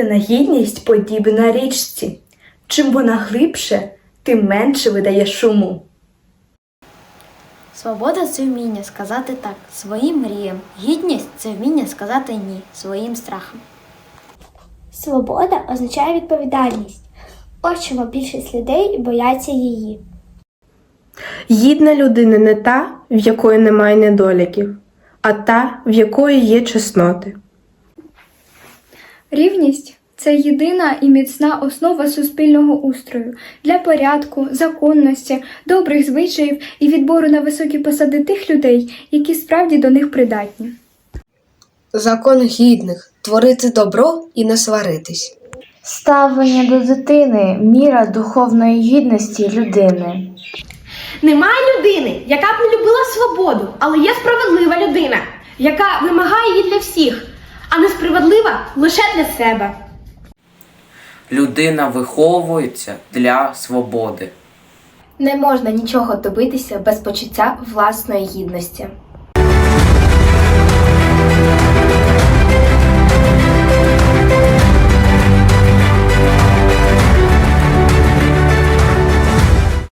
Істинна гідність подібна річці. Чим вона глибше, тим менше видає шуму. Свобода це вміння сказати так своїм мріям. Гідність це вміння сказати ні своїм страхам. Свобода означає відповідальність. Ось чому більшість людей бояться її. Гідна людина не та, в якої немає недоліків, а та, в якої є чесноти. Рівність це єдина і міцна основа суспільного устрою для порядку, законності, добрих звичаїв і відбору на високі посади тих людей, які справді до них придатні. Закон гідних творити добро і не сваритись. Ставлення до дитини міра духовної гідності людини. Немає людини, яка б не любила свободу, але є справедлива людина, яка вимагає її для всіх, а несправедлива лише для себе. Людина виховується для свободи. Не можна нічого добитися без почуття власної гідності.